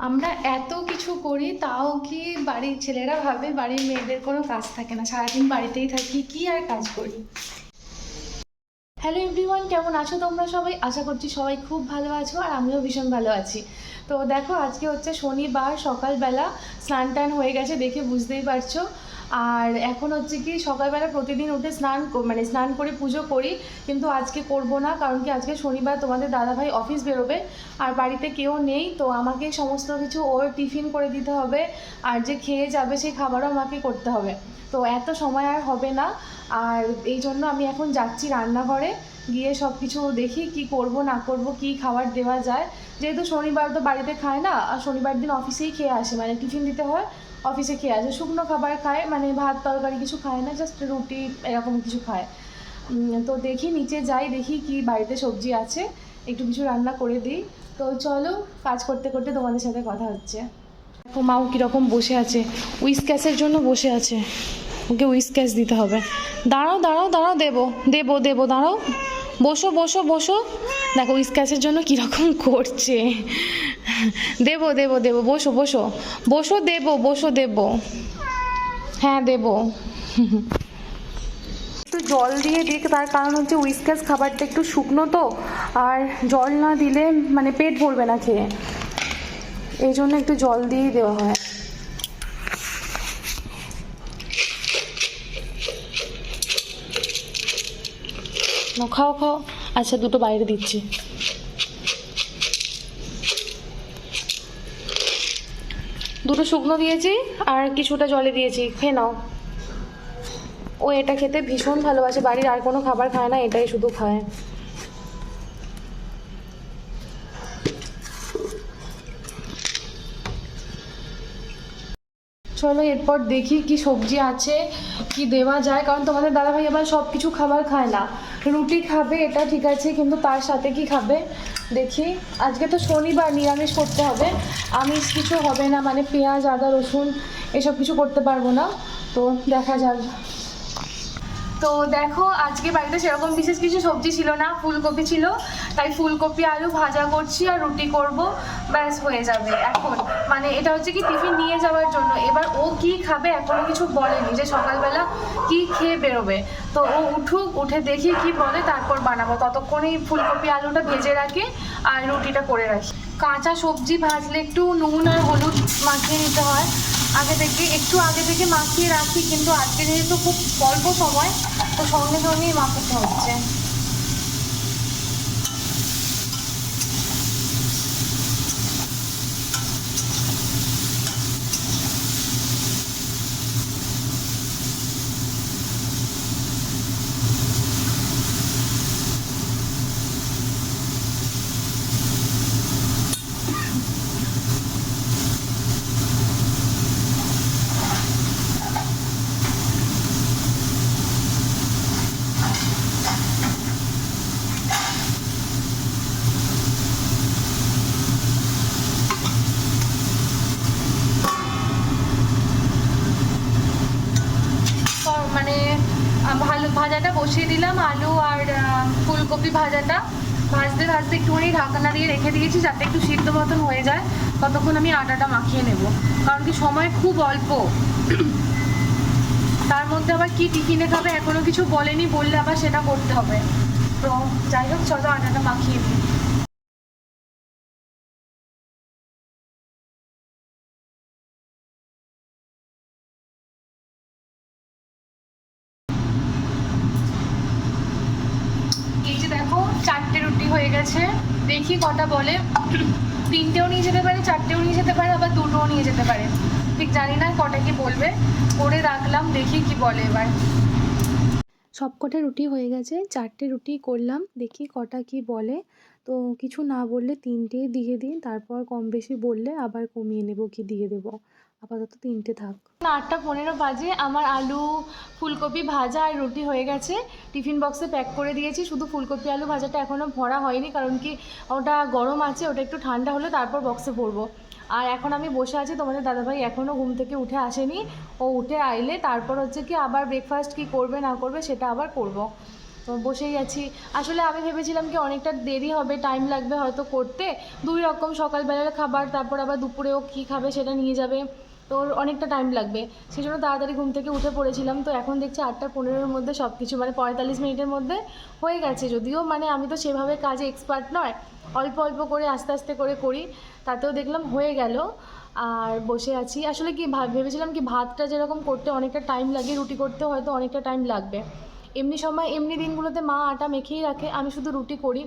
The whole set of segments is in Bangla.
আমরা এত কিছু করি, তাও কি বাড়ির ছেলেরা ভাবে বাড়ির মেয়েদের কোনো কাজ থাকে না? সারাদিন বাড়িতেই থাকি, কি আর কাজ করি? হ্যালো এভরিওয়ান কেমন আছো তোমরা সবাই? আশা করছি সবাই খুব ভালো আছো আর আমিও ভীষণ ভালো আছি। তো দেখো, আজকে হচ্ছে শনিবার, সকালবেলা স্নান টান হয়ে গেছে দেখে বুঝতেই পারছ। আর এখন হচ্ছে কি সকালবেলা প্রতিদিন উঠে স্নান মানে স্নান করে পুজো করি, কিন্তু আজকে করব না, কারণ কি আজকে শনিবার তোমাদের দাদাভাই অফিস বেরোবে, আর বাড়িতে কেউ নেই, তো আমাকে সমস্ত কিছু ওর টিফিন করে দিতে হবে, আর যে খেয়ে যাবে সেই খাবারও আমাকে করতে হবে। তো এত সময় আর হবে না, আর এই জন্য আমি এখন যাচ্ছি রান্নাঘরে, গিয়ে সব কিছু দেখি কি করব, না করব, কি খাবার দেওয়া যায়। যেহেতু শনিবার তো বাড়িতে খায় না, আর শনিবার দিন অফিসেই খেয়ে আসে মানে টিফিন দিতে হয় অফিসে খেয়ে আসে, শুকনো খাবার খায় মানে ভাত, তরকারি কিছু খায় না জাস্ট রুটি, এরকম কিছু খায়। তো দেখি নিচে যাই, দেখি কি বাড়িতে সবজি আছে, একটু কিছু রান্না করে দিই। তো চলো, কাজ করতে করতে তোমাদের সাথে কথা হচ্ছে। দেখো মাও কীরকম বসে আছে। উইসক্যাসের জন্য বসে আছে। ওকে উইসক্যাস দিতে হবে। দাঁড়াও দাঁড়াও দাঁড়াও, দেবো দেবো দেবো, দাঁড়াও। বসো বসো বসো। দেখো উইসক্যাসের জন্য কীরকম করছে। দেবো দেবো দেবো বসো বসো। বসো দেবো বসো দেবো। হ্যাঁ দেবো। একটু জল দিয়ে দিই তার কারণ হচ্ছে উইসকাস খাবারটা একটু শুকনো তো আর জল না দিলে মানে পেট ভরবে না খেয়ে। এই জন্য একটু জল দিয়েই দেওয়া হয়। খাও খাও। আচ্ছা দুটো বাইরে দিচ্ছি। দুটো শুকনো দিয়েছি আর কিছুটা জলে দিয়েছি। খেয়ে নাও। ও এটা খেতে ভীষণ ভালোবাসে। বাড়ির আর কোনো খাবার খায় না, এটাই শুধু খায়। চলো এরপর দেখি কি সবজি আছে, কি দেওয়া যায়। কারণ তোমাদের দাদাভাই আবার সব কিছু খাবার খায় না। রুটি খাবে, এটা ঠিক আছে, কিন্তু তার সাথে কি খাবে? দেখি। আজকে তো শনিবার, নিরামিষ করতে হবে। আমিষ কিছু হবে না মানে পেঁয়াজ, আদা, রসুন এসব কিছু করতে পারব না। তো দেখা যাক। তো দেখো, আজকে বাড়িতে সেরকম বিশেষ কিছু সবজি ছিল না, ফুলকপি ছিল। তাই ফুলকপি, আলু ভাজা করছি আর রুটি করব। ব্যাস, হয়ে যাবে এখন। মানে এটা হচ্ছে কি টিফিন নিয়ে যাওয়ার জন্য। এবার ও কি খাবে এখনও কিছু বলেনি যে সকালবেলা কি খেয়ে বেরোবে। তো ও উঠুক, উঠে দেখি কি বলে, তারপর বানাবো। ততক্ষণেই ফুলকপি, আলুটা ভেজে রাখি আর রুটিটা করে রাখি। কাঁচা সবজি ভাজলে একটু নুন আর হলুদ মাখিয়ে নিতে হয়। আগে থেকে, একটু আগে থেকে মাখিয়ে রাখি, কিন্তু আজকে যেহেতু খুব অল্প সময়, তো সঙ্গে সঙ্গেই মাখাতে হচ্ছে তো মানে আহ, ভালো ভাজাটা বসিয়ে দিলাম আলু আর ফুলকপি ভাজাটা। ভাজতে ভাজতে একটুখানি ঢাকনা দিয়ে রেখে দিয়েছি যাতে একটু সিদ্ধ মতন হয়ে যায়। ততক্ষণ আমি আটাটা মাখিয়ে নেব। কারণ কি সময় খুব অল্প। তার মধ্যে আবার কি টিফিনে খাবে এখনও কিছু বলেনি, বললে আবার সেটা করতে হবে। তো যাই হোক, চলো আটাটা মাখিয়ে দিই এই যে দেখো চারটে রুটি হয়ে গেছে কটা বলে, তিনটেও নিয়ে যেতে পারে, চারটেও নিয়ে যেতে পারে, আবার দুটোও নিয়ে যেতে পারে। ঠিক জানি না কটা কি বলবে, করে রাখলাম, দেখি কি বলে এবার। সবকটা রুটি হয়ে গেছে, চারটে রুটি করলাম, দেখি কটা কি বলে। তো কিছু না বললে তিনটেই দিয়ে দিন, তারপর কম বেশি বললে আবার কমিয়ে নেব কি দিয়ে দেবো। আপাতত তিনটে থাক। আটটা পনেরো বাজে, আমার আলু, ফুলকপি ভাজা আর রুটি হয়ে গেছে। টিফিন বক্সে প্যাক করে দিয়েছি, শুধু ফুলকপি আলু ভাজাটা এখনও ভরা হয়নি, কারণ কি ওটা গরম আছে, ওটা একটু ঠান্ডা হলে তারপর বক্সে ভরবো। আর এখন আমি বসে আছি, তোমাদের দাদাভাই এখনও ঘুম থেকে উঠে আসেনি। ও উঠে আইলে, তারপর হচ্ছে কি আবার ব্রেকফাস্ট কি করবে, না করবে, সেটা আবার করব। তো বসেই আছি। আসলে আমি ভেবেছিলাম কি অনেকটা দেরি হবে টাইম লাগবে হয়তো করতে। দুই রকম সকালবেলার খাবার, তারপর আবার দুপুরেও কী খাবে সেটা নিয়ে যাবে। তো অনেকটা টাইম লাগবে। সেই জন্য তাড়াতাড়ি ঘুম থেকে উঠে পড়েছিলাম। তো এখন দেখছি আটটা পনেরোর মধ্যে সব কিছু মানে পঁয়তাল্লিশ মিনিটের মধ্যে হয়ে গেছে। যদিও মানে আমি তো সেভাবে কাজে এক্সপার্ট নয়, অল্প অল্প করে আস্তে আস্তে করে করি, তাতেও দেখলাম হয়ে গেল। আর বসে আছি। আসলে কি ভাব ভেবেছিলাম কি ভাতটা যেরকম করতে অনেকটা টাইম লাগে, রুটি করতে হয়তো অনেকটা টাইম লাগবে। এমনি সময়, এমনি দিনগুলোতে মা আটা মেখেই রাখে। আমি শুধু রুটি করি।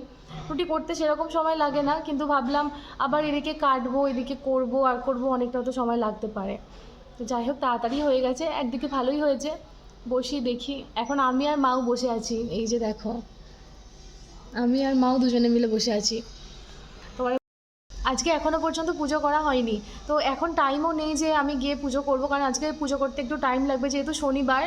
রুটি করতে সেরকম সময় লাগে না, কিন্তু ভাবলাম আবার এদিকে কাটবো, এদিকে করব, আর করব অনেকটা তো সময় লাগতে পারে। তো যাই হোক, তাড়াতাড়ি হয়ে গেছে। একদিকে ভালোই হয়েছে বসি দেখি। এখন আমি আর মাও বসে আছি। এই যে দেখো, আমি আর মাও দুজনে মিলে বসে আছি। আজকে এখনও পর্যন্ত পুজো করা হয়নি। তো এখন টাইমও নেই যে আমি গিয়ে পুজো করব, কারণ আজকে পুজো করতে একটু টাইম লাগবে যেহেতু শনিবার।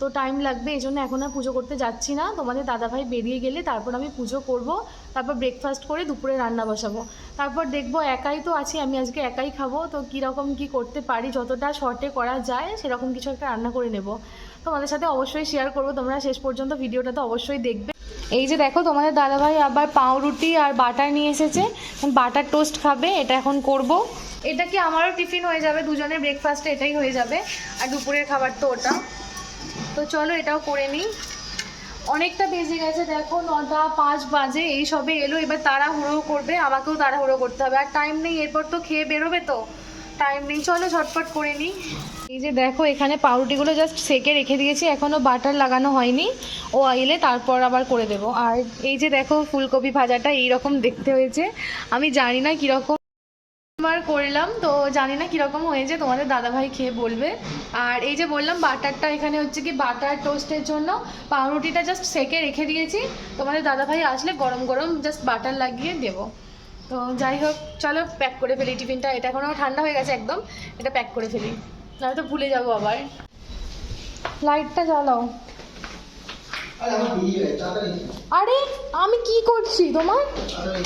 তো টাইম লাগবে, এই জন্য এখন আর পুজো করতে যাচ্ছি না। তোমাদের দাদাভাই বেরিয়ে গেলে তারপর আমি পুজো করব, তারপর ব্রেকফাস্ট করে দুপুরে রান্না বসাবো। তারপর দেখব একাই তো আছি, আমি আজকে একাই খাব। তো কীরকম কী করতে পারি, যতটা শর্টে করা যায়, সেরকম কিছু একটা রান্না করে নেব। তোমাদের সাথে অবশ্যই শেয়ার করব, তোমরা শেষ পর্যন্ত ভিডিওটা তো অবশ্যই দেখবে। এই যে দেখো, তোমাদের দাদাভাই আবার পাউরুটি আর বাটার নিয়ে এসেছে। বাটার টোস্ট খাবে, এটা এখন করব। এটা কি আমারও টিফিন হয়ে যাবে? দুজনের ব্রেকফাস্টে এটাই হয়ে যাবে। আর দুপুরের খাবার তো ওটা। তো চলো এটাও করে নিই। অনেকটা বেজে গেছে, দেখো, নটা পাঁচ বাজে, এই সবে এলো। এবার তাড়াহুড়ো করবে, আমাকেও তাড়াহুড়ো করতে হবে। আর টাইম নেই, এরপর তো খেয়ে বেরোবে তো। টাইম নেই। চলো ঝটপট করে নিই। এই যে দেখো, এখানে পাউরুটিগুলো জাস্ট সেকে রেখে দিয়েছি এখনও বাটার লাগানো হয়নি। ও আইলে তারপর আবার করে দেবো। আর এই যে দেখো, ফুলকপি ভাজাটা এই রকম দেখতে হয়েছে। আমি জানি না কীরকম আমার করলাম, তো জানি না কীরকম হয়েছে, তোমাদের দাদাভাই খেয়ে বলবে। আর এই যে বললাম, বাটারটা এখানে হচ্ছে কি বাটার টোস্টের জন্য পাউরুটিটা জাস্ট সেকে রেখে দিয়েছি। তোমাদের দাদাভাই আসলে গরম গরম জাস্ট বাটার লাগিয়ে দেবো। তো যাই হোক, চলো প্যাক করে ফেলি টিফিনটা। এটা এখনও ঠান্ডা হয়ে গেছে একদম, এটা প্যাক করে ফেলি। নাহলে তো ভুলে যাব আবার। লাইটটা জ্বালাও। আরে আমি কি করছি তোমার তাড়াতাড়ি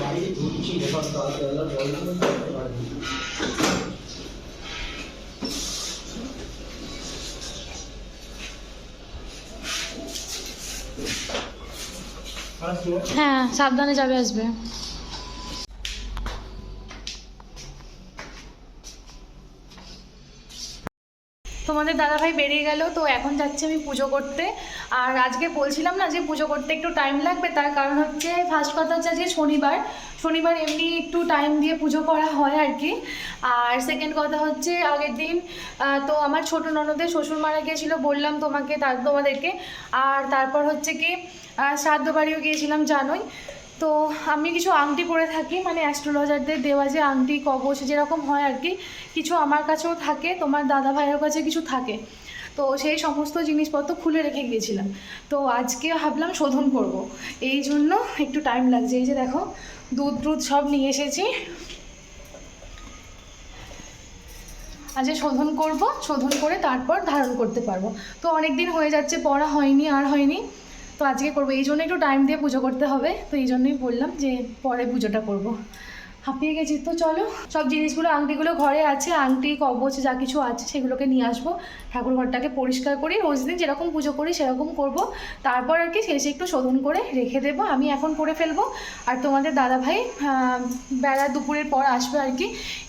বাড়ি ঢুকছি যখন তাড়াতাড়ি বলছি হ্যাঁ সাবধানে যাবে, আসবে। তোমাদের দাদাভাই বেরিয়ে গেল, তো এখন যাচ্ছি আমি পুজো করতে। আর আজকে বলছিলাম না যে পুজো করতে একটু টাইম লাগবে, তার কারণ হচ্ছে ফার্স্ট কথা হচ্ছে আজকে শনিবার। শনিবার এমনি একটু টাইম দিয়ে পুজো করা হয় আর কি আর সেকেন্ড কথা হচ্ছে, আগের দিন তো আমার ছোট ননদের শ্বশুর মারা গিয়েছিল, বললাম তোমাকে তার তোমাদেরকে। আর তারপর হচ্ছে কি শ্রাদ্ধ বাড়িও গিয়েছিলাম, জানোই। তো আমি কিছু আংটি পরে থাকি মানে অ্যাস্ট্রোলজারদের দেওয়া যে আংটি, কবচ, যেরকম হয় আর কি কিছু আমার কাছেও থাকে, তোমার দাদা ভাইয়ের কাছে কিছু থাকে। তো সেই সমস্ত জিনিসপত্র খুলে রেখে গিয়েছিলাম। তো আজকে ভাবলাম শোধন করব। এই জন্য একটু টাইম লাগছে। এই যে দেখো, দুধ দুধ সব নিয়ে এসেছি। আজকে শোধন করব, শোধন করে তারপর ধারণ করতে পারব। তো অনেক দিন হয়ে যাচ্ছে, পড়া হয়নি, আর হয়নি। তো আজকে করব। এই জন্য একটু টাইম দিয়ে পুজো করতে হবে। তো এই জন্যই বললাম যে পরে পুজোটা করব। হাঁপিয়ে গেছি তো, চলো। সব জিনিসগুলো, আংটিগুলো ঘরে আছে। আংটি, কবচ, যা কিছু আছে, সেগুলোকে নিয়ে আসব। ঠাকুর ঘরটাকে পরিষ্কার করি রোজ দিন যেরকম পুজো করি সেরকম করব। তারপর আর কি শেষে একটু শোধন করে রেখে দেবো আমি এখন করে ফেলব। আর তোমাদের দাদাভাই আহ, বেলা দুপুরের পর আসবে আর কি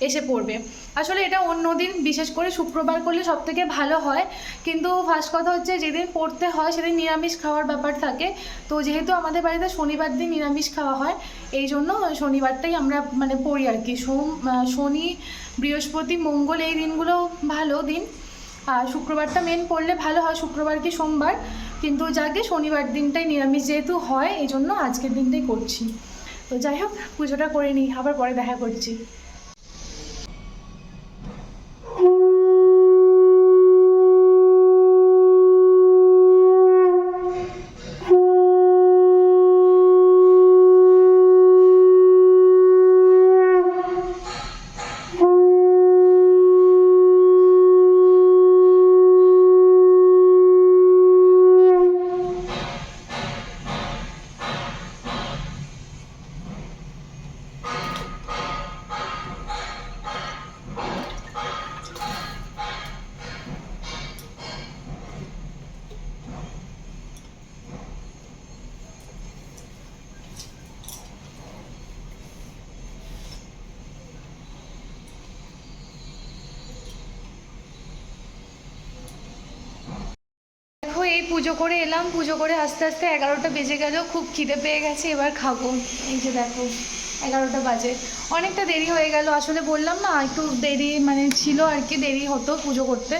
এসে পড়বে। আসলে এটা অন্য দিন বিশেষ করে শুক্রবার করলে সব থেকে ভালো হয়। কিন্তু ফার্স্ট কথা হচ্ছে যেদিন পড়তে হয় সেদিন নিরামিষ খাওয়ার ব্যাপার থাকে। তো যেহেতু আমাদের বাড়িতে শনিবার দিন নিরামিষ খাওয়া হয় এই জন্য শনিবারটাই আমরা মানে পড়ি আর কি। সোম শনি বৃহস্পতি মঙ্গল এই দিনগুলো ভালো দিন। আর শুক্রবারটা মেন পড়লে ভালো হয়, শুক্রবার কি সোমবার। কিন্তু যাকে শনিবার দিনটাই নিরামিষ যেহেতু হয় এই জন্য আজকের দিনটাই করছি। তো যাই হোক, পুজোটা করে নিই, আবার পরে দেখা করছি। এই পুজো করে এলাম। পুজো করে আস্তে আস্তে এগারোটা বেজে গেল, খুব খিদে পেয়ে গেছে, এবার খাব। এই যে দেখো, এগারোটা বাজে। অনেকটা দেরি হয়ে গেল। আসলে বললাম না, একটু দেরি মানে ছিল আর কি, দেরি হতো পুজো করতে।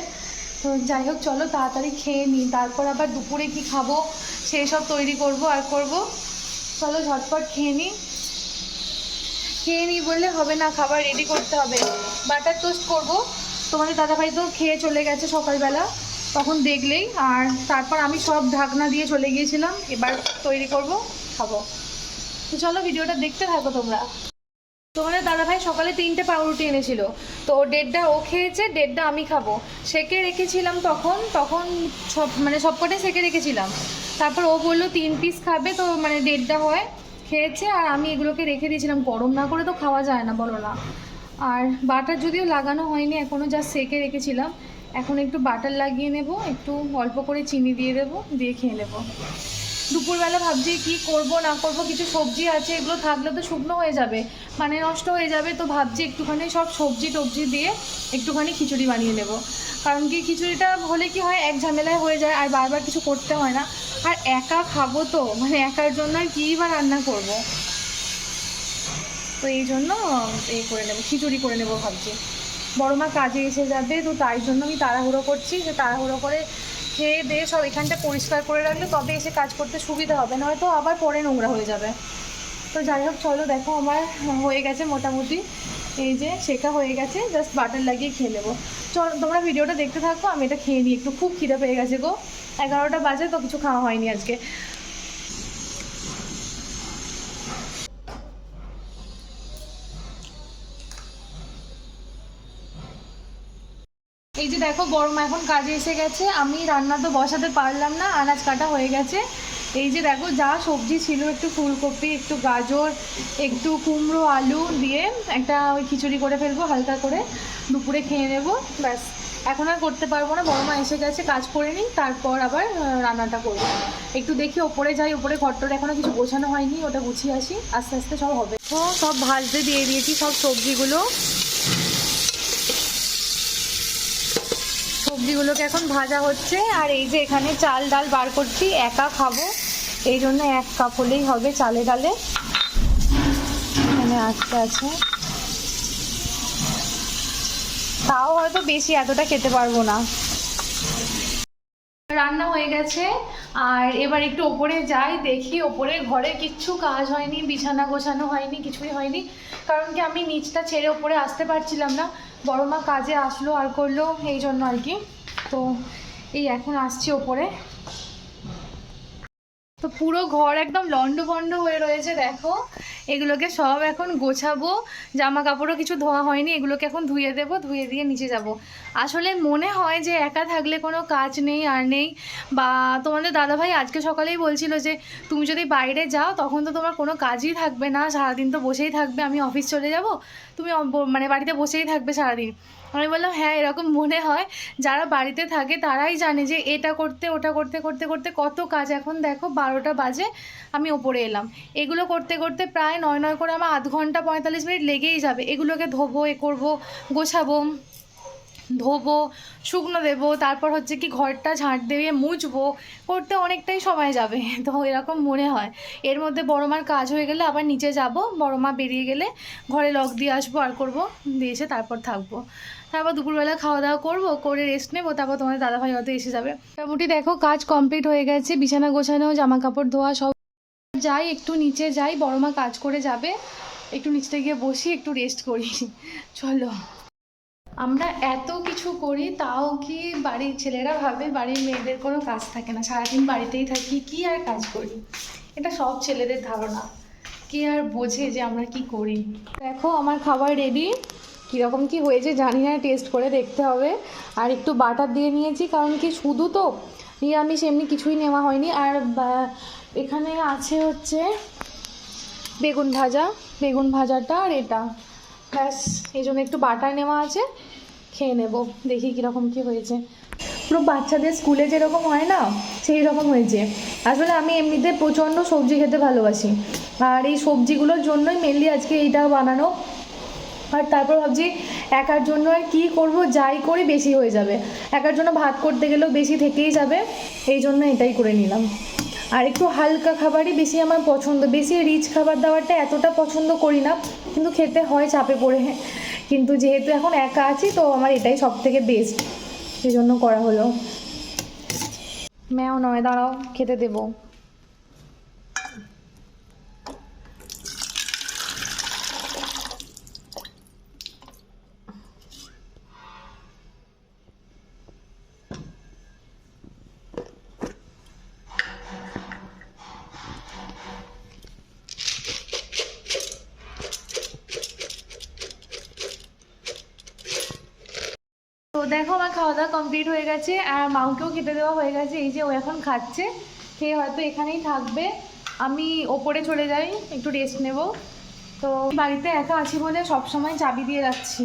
তো যাই হোক, চলো তাড়াতাড়ি খেয়ে নিই। তারপর আবার দুপুরে কি খাব, সেই সব তৈরি করব আর করব। চলো ঝটপট খেয়ে নিই। খেয়ে নিই বললে হবে না, খাবার রেডি করতে হবে। বাটার টোস্ট করব। তোমাদের দাদাভাই তো খেয়ে চলে গেছে সকালবেলা। তখন দেখলেই, আর তারপর আমি সব ঢাকনা দিয়ে চলে গিয়েছিলাম, এবার তৈরি করব, খাব। তো চলো ভিডিওটা দেখতে থাকো তোমরা। তোমাদের দাদাভাই সকালে তিনটে পাউরুটি এনেছিল। তো ডেটটা ও খেয়েছে ডেটটা আমি খাব। সেকে রেখেছিলাম তখন তখন সব মানে সবকটাই সেকে রেখেছিলাম। তারপর ও বলল, তিন পিস খাবে তো মানে ডেটটা হয়। খেয়েছে, আর আমি এগুলোকে রেখে দিয়েছিলাম। গরম না করে তো খাওয়া যায় না, বলো না। আর বাটার যদিও লাগানো হয়নি এখনও যা সেকে রেখেছিলাম। এখন একটু বাটার লাগিয়ে নেব, একটু অল্প করে চিনি দিয়ে দেবো, দিয়ে খেয়ে নেব। দুপুরবেলা ভাবছি কি করব, না করব, কিছু সবজি আছে, এগুলো থাকলে তো শুকনো হয়ে যাবে। মানে নষ্ট হয়ে যাবে, তো ভাবছি একটুখানি সব সবজি টবজি দিয়ে একটুখানি খিচুড়ি বানিয়ে নেব। কারণ কি খিচুড়িটা হলে কি হয়, এক ঝামেলায় হয়ে যায়, আর বারবার কিছু করতে হয় না। আর একা খাব তো মানে একার জন্য আর কী বা রান্না করব? তো এই জন্য এই করে নেব, খিচুড়ি করে নেব ভাবছি। বড় মা কাজে এসে যাবে, তো তাই জন্য আমি তাড়াহুড়ো করছি। যে তাড়াহুড়ো করে খেয়ে দিয়ে সব এখানটা পরিষ্কার করে রাখলে তবে এসে কাজ করতে সুবিধা হবে নয়তো আবার পরে নোংরা হয়ে যাবে। তো যাই হোক, চলো দেখো আমার হয়ে গেছে মোটামুটি। এই যে শেখা হয়ে গেছে জাস্ট বাটার লাগিয়ে খেয়ে নেব। চল, তোমরা ভিডিওটা দেখতে থাকো, আমি এটা খেয়ে নিই, একটু খুব খিদে পেয়ে গেছে গো। এগারোটা বাজে, তো কিছু খাওয়া হয়নি আজকে। এই যে দেখো বড়মা এখন কাজে এসে গেছে। আমি রান্না তো বসাতে পারলাম না, আনাজ কাটা হয়ে গেছে। এই যে দেখো, যা সবজি ছিল, একটু ফুলকপি, একটু গাজর, একটু কুমড়ো, আলু দিয়ে একটা ওই খিচুড়ি করে ফেলব, হালকা করে দুপুরে খেয়ে নেব, ব্যাস। এখন আর করতে পারব না, বড় মা এসে গেছে, কাজ করে নিই তারপর আবার রান্নাটা করব। একটু দেখি ওপরে যাই, ওপরে ঘরটর এখনও কিছু গোছানো হয়নি, ওটা গুছিয়ে আসি, আস্তে আস্তে সব হবে। তো সব ভাজতে দিয়ে দিয়েছি সব সবজিগুলো। সবজিগুলোকে এখন ভাজা হচ্ছে। আর এই যে এখানে চাল ডাল বার করছি, একা খাব। এই জন্য এক কাপ হলেই হবে চালে ডালে। এখানে আসতে আছে। তাও হয়তো বেশি এতটা খেতে পারব না। রান্না হয়ে গেছে। আর এবার একটু ওপরে যাই, দেখি ওপরে ঘরে কিচ্ছু কাজ হয়নি, বিছানা গোছানো হয়নি, কিছুই হয়নি। কারণ কি আমি নিচটা ছেড়ে ওপরে আসতে পারছিলাম না। বড় মা কাজে আসলো আর করল, এই জন্য আর কি। তো এই এখন আসছি ওপরে। তো পুরো ঘর একদম লন্ডভন্ড হয়ে রয়েছে, দেখো। এগুলোকে সব এখন গোছাবো। জামা কাপড়ও কিছু ধোয়া হয়নি, এগুলোকে এখন ধুয়ে দেবো, ধুয়ে দিয়ে নিচে যাব। আসলে মনে হয় যে একা থাকলে কোনো কাজ নেই, আর নেই। বা তোমাদের দাদাভাই আজকে সকালেই বলছিল যে, তুমি যদি বাইরে যাও, তখন তো তোমার কোনো কাজই থাকবে না। সারাদিন তো বসেই থাকবে। আমি অফিস চলে যাব। তুমি মানে বাড়িতে বসেই থাকবে সারাদিন। আমি বললাম হ্যাঁ এরকম মনে হয়। যারা বাড়িতে থাকে তারাই জানে যে এটা করতে, ওটা করতে করতে করতে কত কাজ। এখন দেখো বারোটা বাজে, আমি ওপরে এলাম। এগুলো করতে করতে প্রায় নয় নয় করে আমার আধ ঘণ্টা পঁয়তাল্লিশ মিনিট লেগেই যাবে। এগুলোকে ধোবো, এ করব, গোছাবো, ধোবো, শুকনো দেবো, তারপর হচ্ছে কি ঘরটা ঝাঁট দিয়ে মুছবো, করতে অনেকটাই সময় যাবে। তো এরকম মনে হয়। এর মধ্যে বড় মার কাজ হয়ে গেলে আবার নিচে যাব, বড় মা বেরিয়ে গেলে ঘরে লক দিয়ে আসব, আর করব, দিয়ে এসে তারপর থাকব। তারপর দুপুরবেলা খাওয়া দাওয়া করব, করে রেস্ট নেব, তারপর তোমাদের দাদাভাই হয়তো এসে যাবে। মোটামুটি দেখো, কাজ কমপ্লিট হয়ে গেছে, বিছানা গোছানো জামা কাপড় ধোয়া, সব যাই, একটু নিচে যাই বড় মা কাজ করে যাবে। একটু নিচে গিয়ে বসি, একটু রেস্ট করি। চলো। আমরা এত কিছু করি, তাও কি বাড়ির ছেলেরা ভাবে বাড়ির মেয়েদের কোনো কাজ থাকে না? সারাদিন বাড়িতেই থাকি, কি আর কাজ করি? এটা সব ছেলেদের ধারণা। কে আর বোঝে যে আমরা কি করি? দেখো, আমার খাবার রেডি কীরকম কি হয়েছে জানি না টেস্ট করে দেখতে হবে। আর একটু বাটার দিয়ে নিয়েছি, কারণ কি শুধু তো নিরামিষ, এমনি কিছুই নেওয়া হয়নি। আর এখানে আছে হচ্ছে বেগুন ভাজা, বেগুন ভাজাটা আর এটা। ব্যাস, এই জন্য একটু বাটার নেওয়া আছে, খেয়ে নেব, দেখি কীরকম কী হয়েছে। পুরো বাচ্চাদের স্কুলে যেরকম হয় না সেই রকম হয়েছে। আসলে আমি এমনিতে প্রচণ্ড সবজি খেতে ভালোবাসি। আর এই সবজিগুলোর জন্যই মেনলি আজকে এইটা বানানো। আর তারপর ভাবছি একার জন্য আর কী করব, যাই করি বেশি হয়ে যাবে। একার জন্য ভাত করতে গেলেও বেশি থেকেই যাবে, এই জন্য এটাই করে নিলাম। আর একটু হালকা খাবারই বেশি আমার পছন্দ, বেশি রিচ খাবার দাবারটা এতটা পছন্দ করি না, কিন্তু খেতে হয় চাপে পড়ে। কিন্তু যেহেতু এখন একা আছি, তো আমার এটাই সব থেকে বেস্ট সেই জন্য করা হলো। ম্যাও নয়, দাঁড়াও, খেতে দেবো। কমপ্লিট হয়ে গেছে আর মাউকেও খেতে দেওয়া হয়ে গেছে। এই যে ও এখন খাচ্ছে, খেয়ে হয়তো এখানেই থাকবে। আমি ওপরে চলে যাই, একটু রেস্ট নেব। তো বাড়িতে একা আছি বলে সব সময় চাবি দিয়ে রাখছি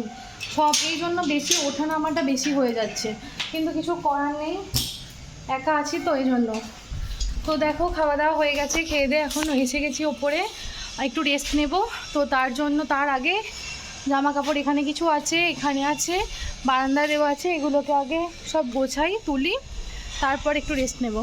সব, এই জন্য বেশি ওঠানামাটা বেশি হয়ে যাচ্ছে। কিন্তু কিছু করার নেই, একা আছি তো এই জন্য। তো দেখো, খাওয়া দাওয়া হয়ে গেছে, খেয়ে দিয়ে এখন এসে গেছি ওপরে। একটু রেস্ট নেব। তো তার জন্য, তার আগে জামা কাপড় এখানে কিছু আছে, এখানে আছে বারান্দা দেওয়া আছে, এগুলোকে আগে সব গোছাই, তুলি, তারপর একটু রেস্ট নেব।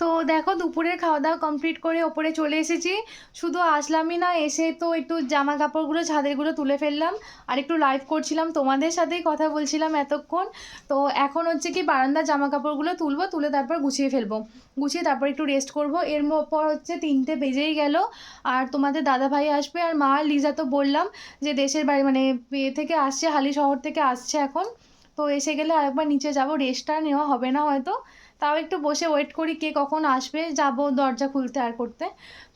তো দেখো দুপুরের খাওয়া দাওয়া কমপ্লিট করে ওপরে চলে এসেছি। শুধু আসলামই না, এসে তো একটু জামা কাপড়গুলো ছাদেরগুলো তুলে ফেললাম। আর একটু লাইভ করছিলাম, তোমাদের সাথেই কথা বলছিলাম এতক্ষণ। তো এখন হচ্ছে কি বারান্দার জামা কাপড়গুলো তুলবো, তুলে তারপর গুছিয়ে ফেলব। গুছিয়ে তারপর একটু রেস্ট করব। এর পর হচ্ছে তিনটে বেজেই গেল। আর তোমাদের দাদা ভাই আসবে, আর মা লিজা তো বললাম যে দেশের বাড়ি মানে এ থেকে আসছে, হালি শহর থেকে আসছে এখন। তো এসে গেলে আরেকবার নিচে যাব। রেস্টটা নেওয়া হবে না হয়তো। তাও একটু বসে ওয়েট করি কে কখন আসবে, যাব দরজা খুলতে আর করতে।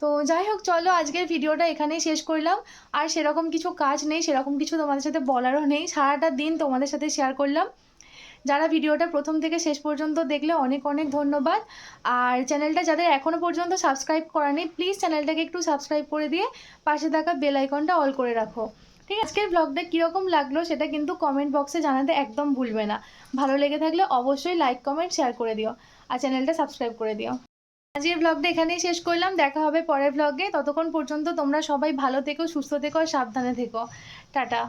তো যাই হোক, চলো আজকের ভিডিওটা এখানেই শেষ করলাম। আর সেরকম কিছু কাজ নেই, সেরকম কিছু তোমাদের সাথে বলারও নেই। সারাটা দিন তোমাদের সাথে শেয়ার করলাম। যারা ভিডিওটা প্রথম থেকে শেষ পর্যন্ত দেখলে অনেক অনেক ধন্যবাদ। আর চ্যানেলটা যাদের এখনও পর্যন্ত সাবস্ক্রাইব করা নেই প্লিজ চ্যানেলটাকে একটু সাবস্ক্রাইব করে দিয়ে পাশে থাকা বেল আইকনটা অল করে রাখো। ঠিক আজকের ব্লগটা কীরকম লাগল সেটা কিন্তু কমেন্ট বক্সে জানাতে একদম ভুলবে না। ভালো লেগে থাকলে অবশ্যই লাইক কমেন্ট শেয়ার করে দিও আর চ্যানেলটা সাবস্ক্রাইব করে দিও। আজকের ব্লগটা এখানেই শেষ করলাম, দেখা হবে পরের ব্লগে ততক্ষণ পর্যন্ত তোমরা সবাই ভালো থেকো, সুস্থ থেকো আর সাবধানে থেকো। টাটা।